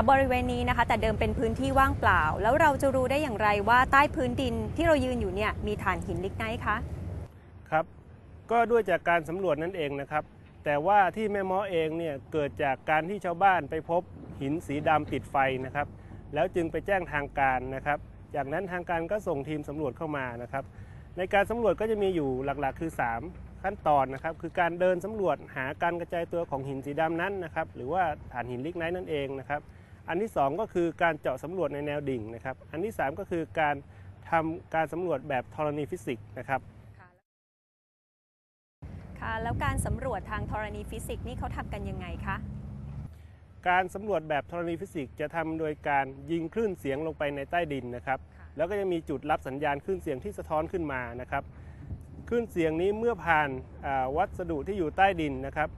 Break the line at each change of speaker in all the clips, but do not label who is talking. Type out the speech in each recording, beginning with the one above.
คะบริเวณนี้นะคะ แต่เดิมเป็นพื้นที่ว่างเปล่า แล้วเราจะรู้ได้อย่างไรว่าใต้พื้นดินที่เรายืนอยู่เนี่ยมีถ่านหินลิกไนท์คะ
ครับ ก็ด้วยจากการสำรวจนั่นเองนะครับ แต่ว่าที่แม่ม้อเองเนี่ยเกิดจากการที่ชาวบ้านไปพบหินสีดำติดไฟนะครับ แล้วจึงไปแจ้งทางการนะครับ จากนั้นทางการก็ส่งทีมสำรวจเข้ามานะครับ ในการสำรวจก็จะมีอยู่หลักๆ คือ 3ขั้นตอนนะครับคือการเดินสำรวจหาการกระจายตัวของหินสีดำนั้นนะครับหรือว่าฐานหินลิกไนท์นั่นเองนะครับ อันที่ 2 ก็คือการเจาะสำรวจในแนวดิ่งนะครับ อันที่ 3 ก็คือการทำการสำรวจแบบธรณีฟิสิกส์นะครับ
ค่ะแล้วการสำรวจทางธรณีฟิสิกส์นี่เขาทำกันยังไงคะ
การสำรวจแบบธรณีฟิสิกส์จะทำโดยการยิงคลื่นเสียงลงไปในใต้ดินนะครับ
ค่ะ
แล้วก็จะมีจุดรับสัญญาณคลื่นเสียงที่สะท้อนขึ้นมานะครับคลื่นเสียงนี้เมื่อผ่านอ่าวัสดุที่อยู่ใต้ดินนะครับ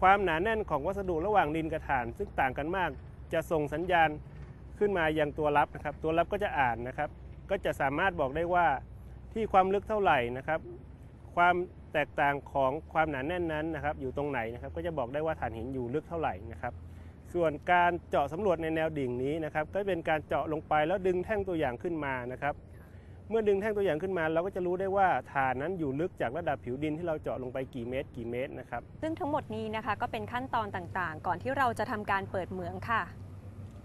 ความหนาแน่นของวัสดุระหว่างดินกับฐาน ซึ่งต่างกันมาก จะส่งสัญญาณขึ้นมายังตัวรับนะครับ ตัวรับก็จะอ่านนะครับ ก็จะสามารถบอกได้ว่าที่ความลึกเท่าไหร่นะครับ ความแตกต่างของความหนาแน่นนั้นนะครับ อยู่ตรงไหนนะครับ ก็จะบอกได้ว่าฐานหินอยู่ลึกเท่าไหร่นะครับ ส่วนการเจาะสำรวจในแนวดิ่งนี้นะครับ ก็เป็นการเจาะลงไปแล้วดึงแท่งตัวอย่างขึ้นมานะครับ เมื่อดึงแท่งตัวอย่างขึ้นมาเราก็จะรู้ได้ว่าฐานนั้นอยู่ลึกจากระดับผิวดินที่เราเจาะลงไปกี่เมตร กี่เมตรนะครับ
ซึ่งทั้งหมดนี้นะคะก็เป็นขั้นตอนต่างๆ ก่อนที่เราจะทำการเปิดเหมืองค่ะ